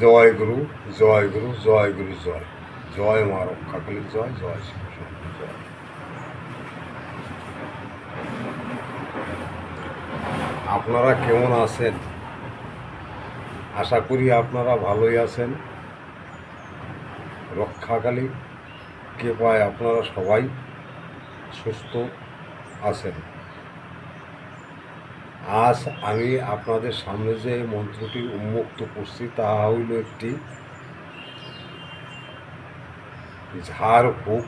জয় গুরু জয় গুরু জয় গুরু, জয়। জয় মা রক্ষাকালী জয় জয় শিবশক্তি জয়। আপনারা কেমন আছেন? আশা করি আপনারা ভালোই আছেন। রক্ষাকালী কৃপায় আপনারা সবাই সুস্থ আছেন। আজ আমি আপনাদের সামনে যে মন্ত্রটি উন্মুক্ত করছি তাহা হইল একটি ঝাড় ফুক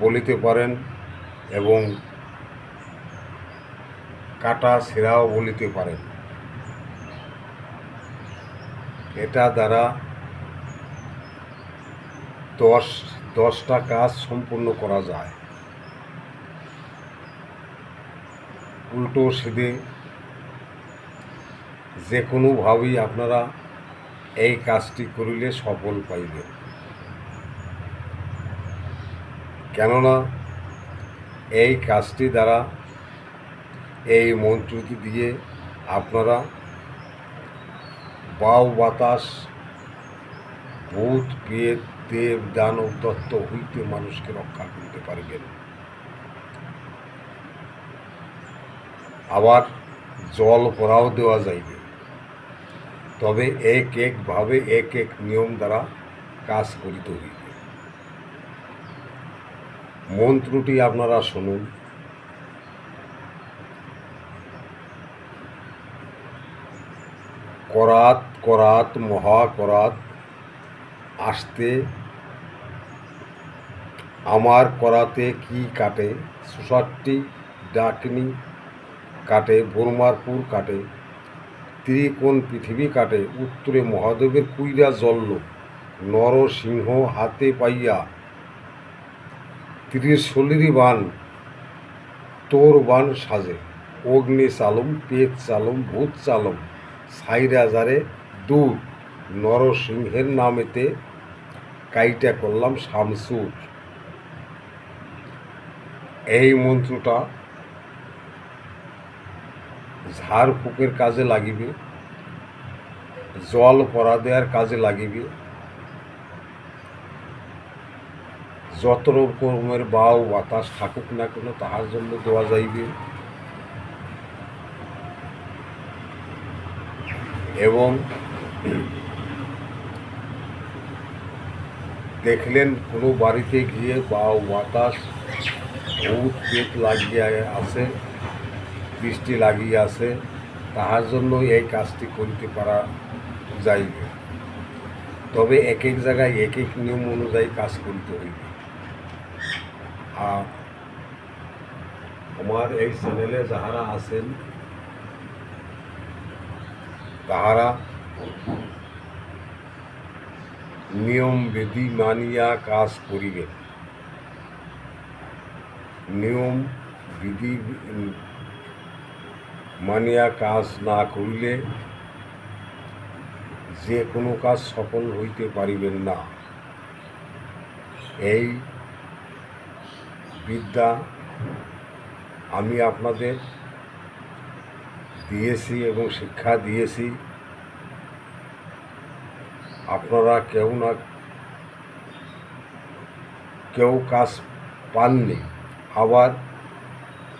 বলিতে পারেন এবং কাটা সেরাও বলিতে পারেন। এটা দ্বারা দশ, দশটা কাজ সম্পূর্ণ করা যায়। উল্টো সিধে যে কোনোভাবেই আপনারা এই কাজটি করিলে সফল পাইবেন। কেননা এই কাজটি দ্বারা এই মন্ত্রটি দিয়ে আপনারা বাউ বাতাস, ভূত পেট দেব, দানব, দত্ত হইতে মানুষকে রক্ষা করতে পারবেন। আবার জল পরাও দেওয়া যাইবে। তবে এক একভাবে এক এক নিয়ম দ্বারা কাজ করিতে হইবে। মন্ত্রটি আপনারা শুনুন। করাত করাত মহাকরাত আসতে আমার করাতে কি কাটে? সুষট্টি ডাকনি কাটে বোরমারপুর কাটে, ত্রিকোণ পৃথিবী কাটে, উত্তরে মহাদেবের কুইরা জল্ল, নরসিংহ হাতে পাইয়া ত্রিশলিরি বান, তোর বান সাজে, অগ্নি চালম পেট চালম, ভূত চালম সাইরাজারে দূর নরসিংহের নামেতে কাইটা করলাম শামসুর। এই মন্ত্রটা ঝাড়ফুঁকের কাজে লাগিবে, জল পরা দেওয়ার কাজে লাগিবে। যত রকমের বাউ বাতাস থাকুক না কেন, তাহার জন্য দেওয়া যাইবে। এবং দেখলেন কোনো বাড়িতে গিয়ে বাউ বাতাস ভূত পেট লাগিয়ে আছে। বৃষ্টি লাগিয়ে আছে, তাহার জন্য এই কাজটি করিতে পারা যাইবে। তবে এক এক জায়গায় এক এক নিয়ম অনুযায়ী কাজ করিতে হইবে। আর আমার এই চ্যানেলে যাহারা আছেন, তাহারা নিয়ম বিধি মানিয়া কাজ করিবেন। নিয়ম বিধি মানিয়া কাজ না করিলে যে কোনো কাজ সফল হইতে পারিবেন না। এই বিদ্যা আমি আপনাদের দিয়েছি এবং শিক্ষা দিয়েছি। আপনারা কেউ না কেউ কাজ পাননি। আবার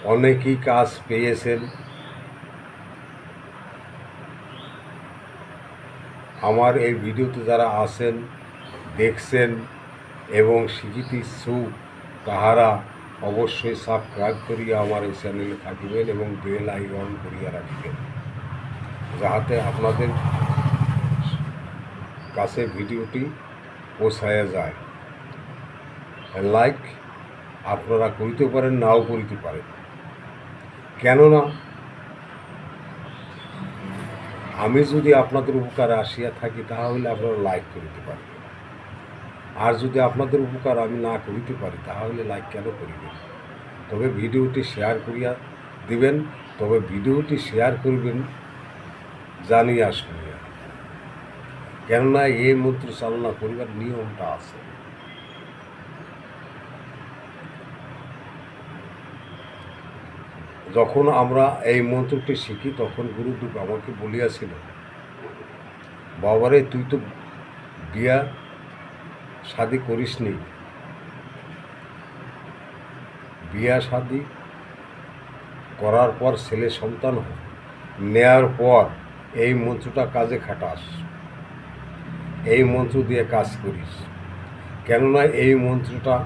অনেকেই কাজ পেয়েছেন। আমার এই ভিডিওতে যারা আছেন দেখছেন এবং শিখিতে ইচ্ছুক তাহারা অবশ্যই সাবস্ক্রাইব করিয়া আমার এই চ্যানেলে থাকিবেন এবং বেল আইকন করিয়া রাখিবেন। যাহাতে আপনাদের কাছে ভিডিওটি পৌঁছায়া যায়। লাইক আপনারা করিতে পারেন, নাও করিতে পারেন। কেননা আমি যদি আপনাদের উপকারে আসিয়া থাকি, তাহলে আপনারা লাইক করিতে পারবেন। আর যদি আপনাদের উপকার আমি না করিতে পারি, তাহলে লাইক কেন করিবেন? তবে ভিডিওটি শেয়ার করিয়া দিবেন, তবে ভিডিওটি শেয়ার করবেন, জানিয়া শুনিয়া। কেননা এই মন্ত্র চালনা করিবার নিয়মটা আছে। যখন আমরা এই মন্ত্রটি শিখি, তখন গুরুদেব আমাকে বলিয়াছিল, বাবারে, তুই তো বিয়া শাদি করিসনি। বিয়া শাদি করার পর ছেলে সন্তান নেয়ার পর এই মন্ত্রটা কাজে খাটাস। এই মন্ত্র দিয়ে কাজ করিস। কেননা এই মন্ত্রটা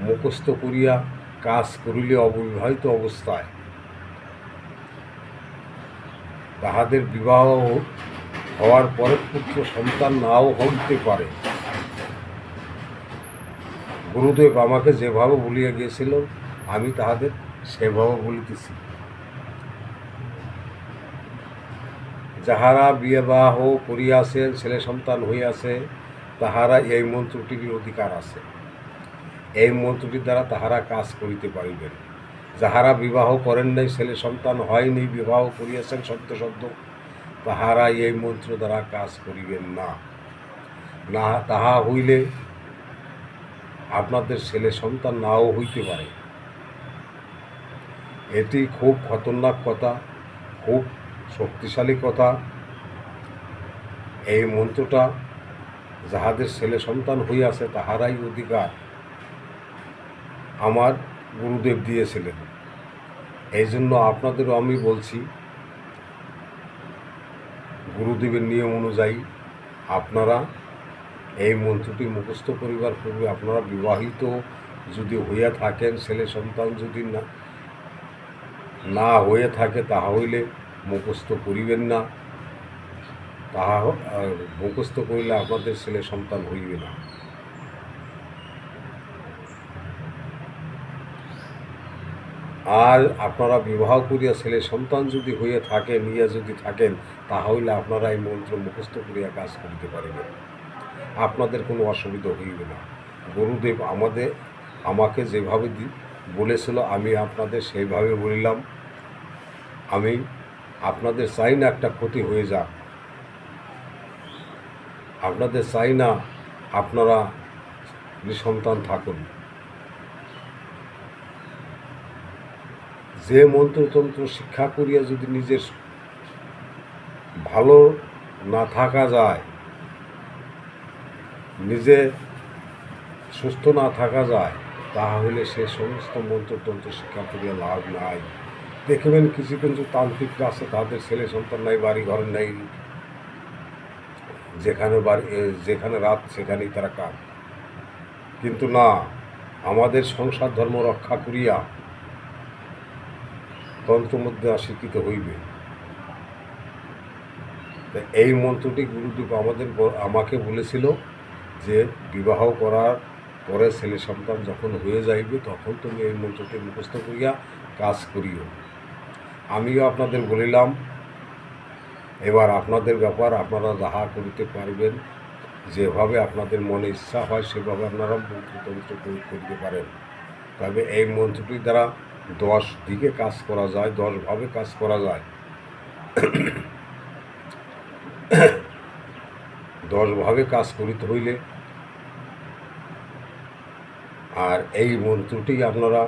মুখস্থ করিয়া কাজ করিলে অবিবাহিত অবস্থায় তাহাদের বিবাহ হওয়ার পরে পুত্র সন্তান নাও হইতে পারে। গুরুদেব আমাকে যেভাবে বলিয়া গিয়েছিল, আমি তাহাদের সেভাবে বলিতেছি। যাহারা বিবাহ করিয়াছেন, ছেলে সন্তান হইয়াছে, তাহারা এই মন্ত্রটির অধিকার আছে। এই মন্ত্রটির দ্বারা তাহারা কাজ করিতে পারিবেন। যাহারা বিবাহ করেন নাই, ছেলে সন্তান হয়নি, বিবাহ করিয়াছেন সত্য সত্য, তাহারা এই মন্ত্র দ্বারা কাজ করিবেন না। না, তাহা হইলে আপনাদের ছেলে সন্তান নাও হইতে পারে। এটি খুব খতরনাক কথা, খুব শক্তিশালী কথা। এই মন্ত্রটা যাহাদের ছেলে সন্তান হইয়াছে, তাহারাই অধিকার। আমার গুরুদেব দিয়েছিলেন। এই জন্য আপনাদেরও আমি বলছি, গুরুদেবের নিয়ম অনুযায়ী আপনারা এই মন্ত্রটি মুখস্থ করিবার পূর্বে আপনারা বিবাহিত যদি হইয়া থাকেন, ছেলে সন্তান যদি না না হয়ে থাকে তাহা হইলে মুখস্থ করিবেন না। তাহা মুখস্থ করিলে আপনাদের ছেলে সন্তান হইবে না। আর আপনারা বিবাহ করিয়া ছেলে সন্তান যদি হয়ে থাকেন ইয়া যদি থাকেন তাহলে আপনারা এই মন্ত্র মুখস্থ করিয়া কাজ করিতে পারিবেন। আপনাদের কোনো অসুবিধা হইবে না। গুরুদেব আমাদের, আমাকে যেভাবে বলেছিল, আমি আপনাদের সেইভাবে বলিলাম। আমি আপনাদের চাই না একটা ক্ষতি হয়ে যাক। আপনাদের চাই না আপনারা নিঃসন্তান থাকুন। যে মন্ত্রতন্ত্র শিক্ষা করিয়া যদি নিজের ভালো না থাকা যায়, নিজে সুস্থ না থাকা যায়, তাহলে সে সমস্ত মন্ত্রতন্ত্র শিক্ষা করিয়া লাভ নাই। দেখবেন কিছু কিছু তান্ত্রিকরা আছে, তাদের ছেলে সন্তান নাই, বাড়ি ঘর নেই। যেখানে বাড়ি যেখানে রাত, সেখানেই তারা কাজ কিন্তু না, আমাদের সংসার ধর্ম রক্ষা করিয়া তন্ত্র মধ্যে অস্বীকৃত হইবে এই মন্ত্রটি গুরুদেব আমাদের আমাকে বলেছিল যে বিবাহ করার পরে ছেলে সন্তান যখন হয়ে যাইবে তখন তুমি এই মন্ত্রটি মুখস্থ করিয়া কাজ করিও। আমিও আপনাদের বলিলাম, এবার আপনাদের ব্যাপার আপনারা যাহা করিতে পারবেন, যেভাবে আপনাদের মনে ইচ্ছা হয় সেভাবে আপনারা মন্ত্রতন্ত্র প্রয়োগ করিতে পারেন। তবে এই মন্ত্রটির দ্বারা দশ দিকে কাজ করা যায় দশভাবে কাজ করা যায়। দশভাবে কাজ করিতে হইলে আর এই মন্ত্রটি আপনারা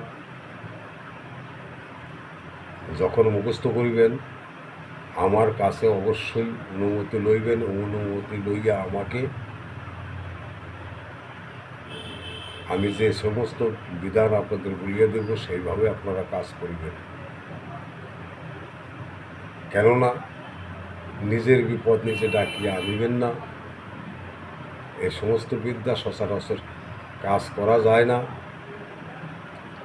যখন মুখস্থ করিবেন, আমার কাছে অবশ্যই অনুমতি লইবেন, অনুমতি লইয়া আমাকে আমি যে সমস্ত বিধান আপনাদের বলিয়ে দেব, সেইভাবে আপনারা কাজ করিবেন। কেননা, নিজের বিপদ নিজে ডাকিয়ে আনিবেন না। এ সমস্ত বিদ্যা সচরাচর কাজ করা যায় না।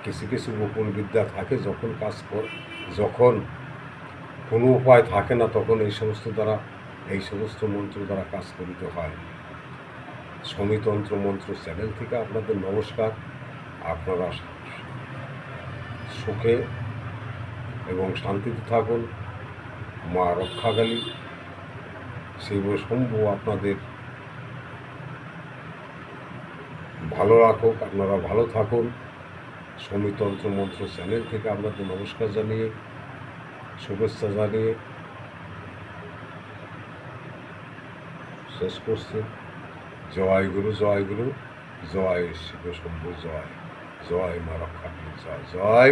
কিছু কিছু গোপন বিদ্যা থাকে, যখন কাজ কর, যখন কোনো উপায় থাকে না, তখন এই সমস্ত দ্বারা, এই সমস্ত মন্ত্র দ্বারা কাজ করিতে হয়। সমিতন্ত্র মন্ত্র চ্যানেল থেকে আপনাদের নমস্কার। আপনারা সুখে এবং শান্তিতে থাকুন। মা রক্ষাকালী, শিব শম্ভু আপনাদের ভালো রাখুক, আপনারা ভালো থাকুন। সমিতন্ত্র মন্ত্র চ্যানেল থেকে আপনাদের নমস্কার জানিয়ে, শুভেচ্ছা জানিয়ে শেষ করছি। জয় গুরু জয় গুরু জয় শিব শম্ভু জয় জয় মা রক্ষা জয় জয়